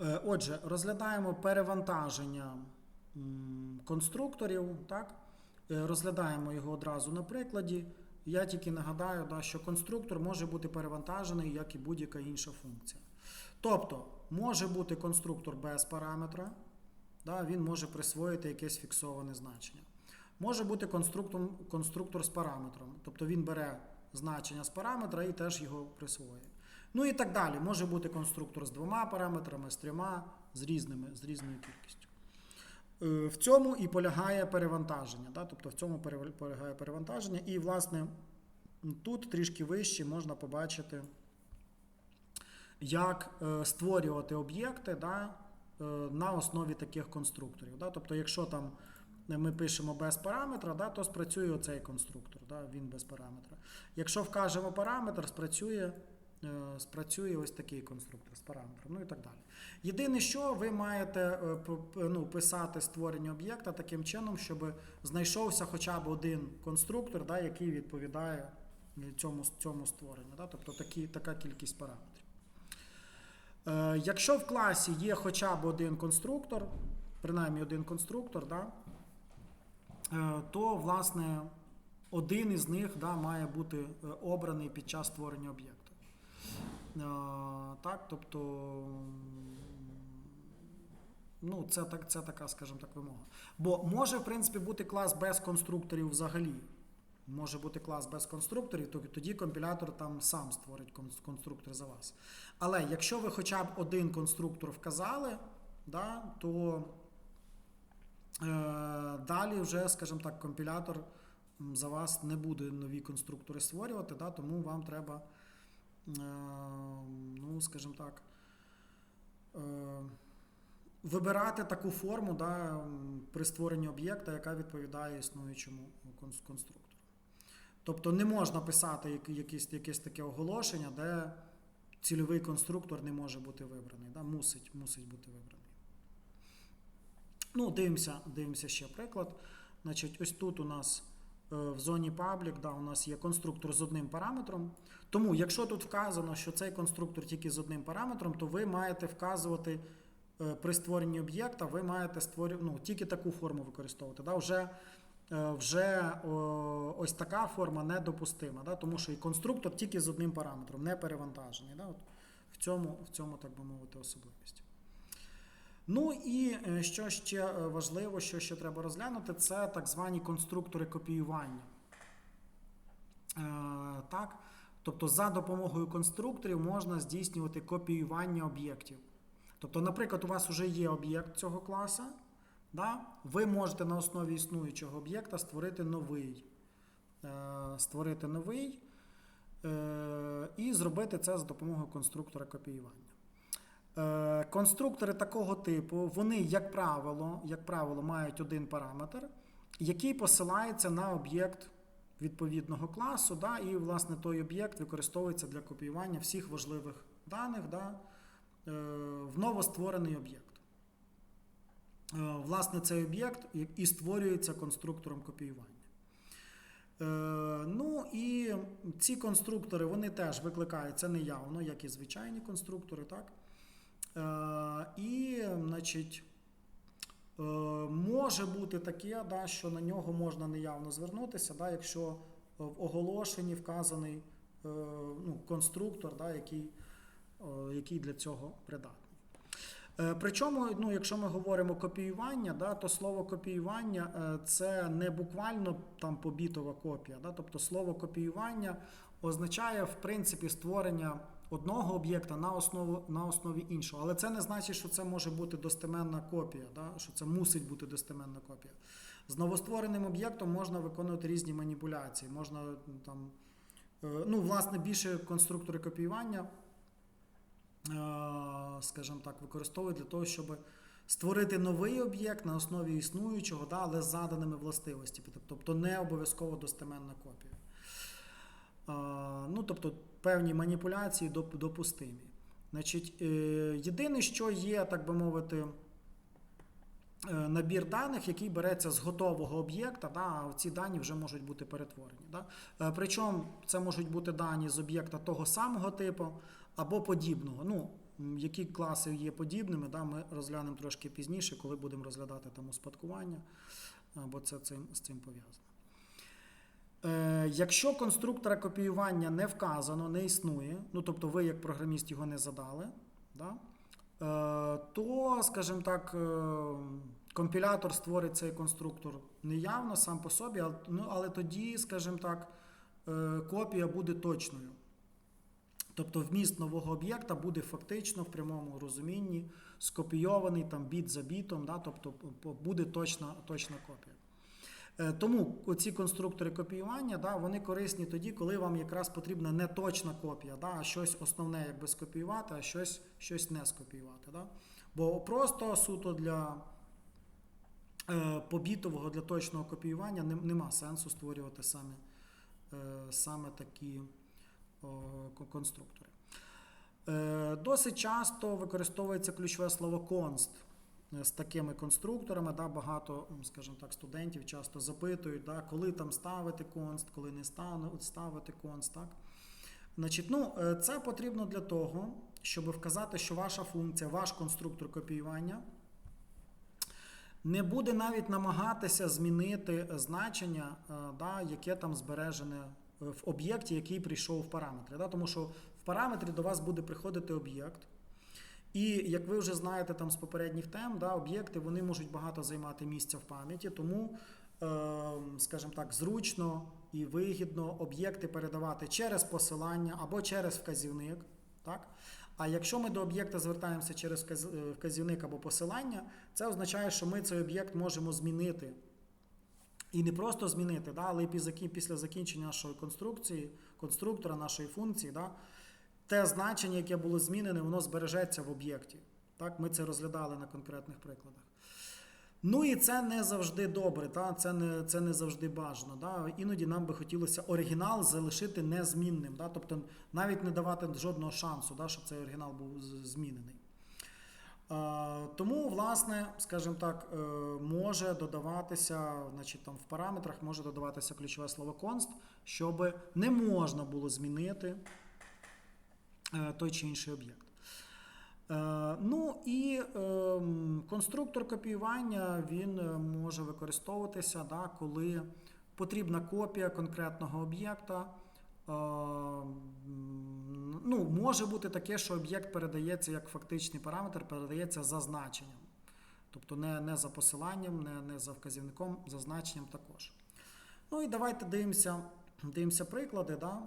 Е, Отже, розглядаємо перевантаження конструкторів. Так? Е, Розглядаємо його одразу на прикладі. Я тільки нагадаю, да, що конструктор може бути перевантажений, як і будь-яка інша функція. Тобто, може бути конструктор без параметра, да, він може присвоїти якесь фіксоване значення. Може бути конструктор, конструктор з параметром, тобто він бере значення з параметра і теж його присвоює. Ну і так далі. Може бути конструктор з двома параметрами, з трьома, з різними, з різною кількістю. Е, В цьому і полягає перевантаження. Да? Тобто в цьому полягає перевантаження. І, власне, тут трішки вище можна побачити, як е, створювати об'єкти да, е, на основі таких конструкторів. Да? Тобто, якщо там ми пишемо без параметра, да, то спрацює оцей конструктор, да, він без параметра. Якщо вкажемо параметр, спрацює, спрацює ось такий конструктор з параметром, ну і так далі. Єдине, що ви маєте е, ну, писати створення об'єкта таким чином, щоб знайшовся хоча б один конструктор, да, який відповідає е, цьому, цьому створенню. Да, тобто такі, така кількість параметрів. Е, Якщо в класі є хоча б один конструктор, принаймні один конструктор, да, е, то власне один із них да, має бути е, обраний під час створення об'єкту. Так, тобто, ну, це, так, це така, скажімо так, вимога. Бо може, в принципі, бути клас без конструкторів взагалі. Може бути клас без конструкторів, то тоді компілятор там сам створить конструктор за вас. Але якщо ви хоча б один конструктор вказали, да, то е, далі вже, скажімо так, компілятор за вас не буде нові конструктори створювати, да, тому вам треба, ну, скажімо так, е, вибирати таку форму да, при створенні об'єкта, яка відповідає існуючому конструктору. Тобто не можна писати якесь, якесь таке оголошення, де цільовий конструктор не може бути вибраний. Да? Мусить, мусить бути вибраний. Ну, дивимося, дивимося ще приклад. Значить, ось тут у нас е, в зоні public, да, у нас є конструктор з одним параметром. Тому, якщо тут вказано, що цей конструктор тільки з одним параметром, то ви маєте вказувати е, при створенні об'єкта, ви маєте створю, ну, тільки таку форму використовувати. Да? Вже, е, вже ось така форма недопустима, да? тому що і конструктор тільки з одним параметром, не перевантажений. Да? От в, цьому, в цьому, так би мовити, особливість. Ну і е, що ще е, важливо, що ще треба розглянути, це так звані конструктори копіювання. Е, так? Тобто за допомогою конструкторів можна здійснювати копіювання об'єктів. Тобто, наприклад, у вас вже є об'єкт цього класу, да? ви можете на основі існуючого об'єкта створити новий. Створити новий і зробити це за допомогою конструктора копіювання. Е, Конструктори такого типу, вони, як правило, як правило, мають один параметр, який посилається на об'єкт відповідного класу, да, і, власне, той об'єкт використовується для копіювання всіх важливих даних да, е, в новостворений об'єкт. Е, Власне, цей об'єкт і- створюється конструктором копіювання. Ну і ці конструктори вони теж викликаються неявно, як і звичайні конструктори, так? Е, і, значить, е, може бути таке, да, що на нього можна неявно звернутися, да, якщо в оголошенні вказаний е, ну, конструктор, да, який, е, який для цього придатний. Е, Причому, ну, якщо ми говоримо копіювання, да, то слово копіювання е, це не буквально там побітова копія. Да, тобто слово копіювання означає в принципі створення одного об'єкта на основу на основі іншого. Але це не значить, що це може бути достеменна копія, да, що це мусить бути достеменна копія. З новоствореним об'єктом можна виконувати різні маніпуляції. Можна там, е, ну, власне, більше конструктори копіювання е, скажімо так, використовують для того, щоб створити новий об'єкт на основі існуючого, да, але з заданими властивостями. Тобто не обов'язково достеменна копія. Е, Ну, тобто певні маніпуляції допустимі. Значить, е, єдине, що є, так би мовити, е, набір даних, який береться з готового об'єкта, да, а ці дані вже можуть бути перетворені. Да. Е, Причому це можуть бути дані з об'єкта того самого типу або подібного. Ну, Які класи є подібними, да, ми розглянемо трошки пізніше, коли будемо розглядати там успадкування, бо це цим, з цим пов'язано. Е, якщо конструктора копіювання не вказано, не існує, ну тобто ви як програміст його не задали, да, е, то, скажімо так, е, компілятор створить цей конструктор неявно сам по собі, ну, але тоді, скажімо так, копія буде точною. Тобто вміст нового об'єкта буде фактично в прямому розумінні скопійований там біт за бітом, да, тобто буде точна, точна копія. Е, Тому ці конструктори копіювання да, вони корисні тоді, коли вам якраз потрібна не точна копія, да, а щось основне якби скопіювати, а щось, щось не скопіювати. Да. Бо просто суто для е, побітового, для точного копіювання нем- нема сенсу створювати саме, е, саме такі ко- конструктори. Е, Досить часто використовується ключове слово е, з такими конструкторами. Да, багато, скажімо так, студентів часто запитують, да, коли там ставити const, коли не ставити const. Так? Значить, ну, е, це потрібно для того, щоб вказати, що ваша функція, ваш конструктор копіювання не буде навіть намагатися змінити значення, е, да, яке там збережене в об'єкті, який прийшов в параметри. Да? Тому що в параметрі до вас буде приходити об'єкт. І як ви вже знаєте там з попередніх тем, да, об'єкти вони можуть багато займати місця в пам'яті, тому, е, скажімо так, зручно і вигідно об'єкти передавати через посилання або через вказівник. Так? А якщо ми до об'єкта звертаємося через е, вказівник або посилання, це означає, що ми цей об'єкт можемо змінити. І не просто змінити, да, але і після закінчення нашої конструкції, конструктора, нашої функції, да, те значення, яке було змінене, воно збережеться в об'єкті. Так, ми це розглядали на конкретних прикладах. Ну і це не завжди добре, та? Це, не, це не завжди бажано. Да? Іноді нам би хотілося оригінал залишити незмінним, да? тобто навіть не давати жодного шансу, да? щоб цей оригінал був змінений. Е, Тому, власне, скажімо так, е, може додаватися, значить, там в параметрах може додаватися ключове слово const, щоб не можна було змінити той чи інший об'єкт. Е, Ну і ем, конструктор копіювання він е, може використовуватися, да, коли потрібна копія конкретного об'єкта. Е, Ну, може бути таке, що об'єкт передається як фактичний параметр, передається за значенням. Тобто не, не за посиланням, не, не за вказівником, за значенням також. Ну і давайте дивимося, дивимося приклади. Да?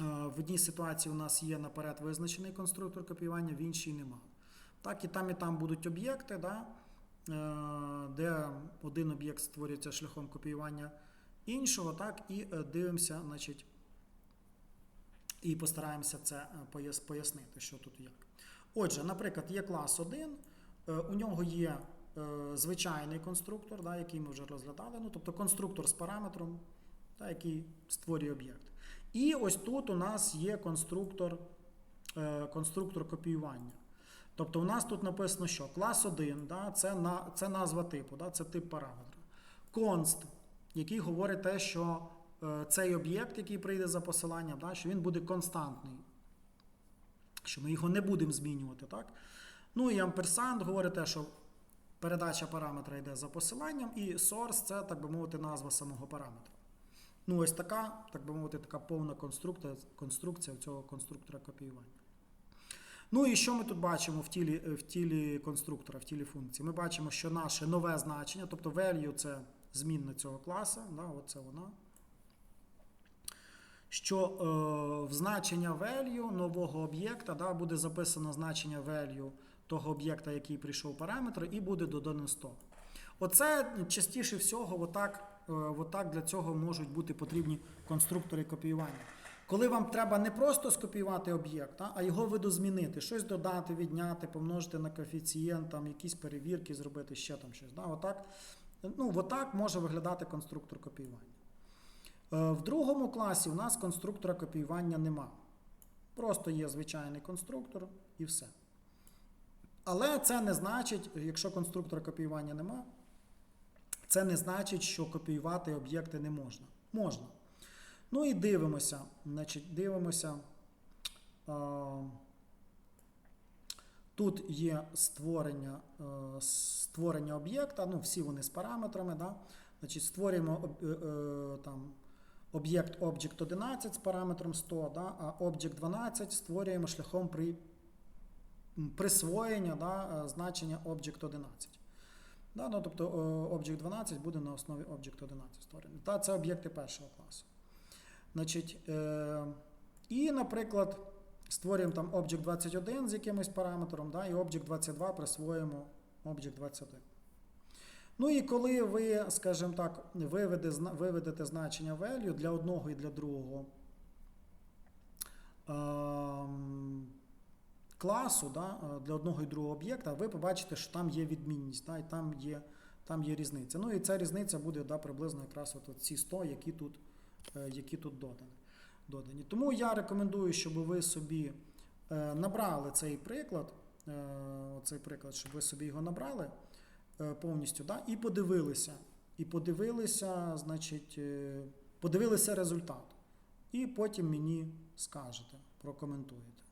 Е, В одній ситуації у нас є наперед визначений конструктор копіювання, в іншій нема. Так, і там, і там будуть об'єкти, да, е, де один об'єкт створюється шляхом копіювання іншого, так, і е, дивимося, значить, і постараємося це пояснити, що тут як. Отже, наприклад, є клас 1, е, у нього є звичайний конструктор, да, який ми вже розглядали, ну, тобто конструктор з параметром, да, який створює об'єкт. І ось тут у нас є конструктор, е, конструктор копіювання. Тобто у нас тут написано, що клас 1 да, це, на, це назва типу, да, це тип параметра. Const, який говорить те, що е, цей об'єкт, який прийде за посиланням, да, що він буде константний, що ми його не будемо змінювати. Так? Ну і амперсанд говорить те, що передача параметра йде за посиланням, і source це, так би мовити, назва самого параметра. Ну, ось така, так би мовити, така повна конструкція, конструкція цього конструктора копіювання. Ну і що ми тут бачимо в тілі, в тілі конструктора, в тілі функції? Ми бачимо, що наше нове значення, тобто value це змінна цього класу, да, оце вона. Що е, в значення value нового об'єкта да, буде записано значення value того об'єкта, який прийшов параметр, і буде додано 100. Оце частіше всього, отак, отак для цього можуть бути потрібні конструктори копіювання. Коли вам треба не просто скопіювати об'єкт, а а його видозмінити, щось додати, відняти, помножити на коефіцієнт, там, якісь перевірки зробити, ще там щось. Да? Отак, ну, отак може виглядати конструктор копіювання. Е, В другому класі у нас конструктора копіювання нема. Просто є звичайний конструктор і все. Але це не значить, якщо конструктора копіювання нема, це не значить, що копіювати об'єкти не можна. Можна. Ну і дивимося. Значить, дивимося. Тут є створення, е, створення об'єкта, ну всі вони з параметрами. Да? Значить, створюємо е, е, там, об'єкт Object 11 з параметром 100, да? а Object 12 створюємо шляхом при, присвоєння да, значення Object 11. Да? Ну, тобто е, Object 12 буде на основі Object 11 створений. Та це об'єкти першого класу. Значить, е, і, наприклад, створюємо там Object 21 з якимось параметром, да, і Object 22 присвоїмо Object 21. Ну і коли ви, скажімо так, виведе, виведете значення value для одного і для другого ем, класу, да, е, для одного і другого об'єкта, ви побачите, що там є відмінність, да, і там є, там є різниця. Ну і ця різниця буде да, приблизно якраз от, ці 100, які тут, е, які тут додані. додані. Тому я рекомендую, щоб ви собі е, набрали цей приклад, цей приклад, щоб ви собі його набрали повністю, да, і подивилися. І подивилися, значить, подивилися результат. І потім мені скажете, прокоментуєте.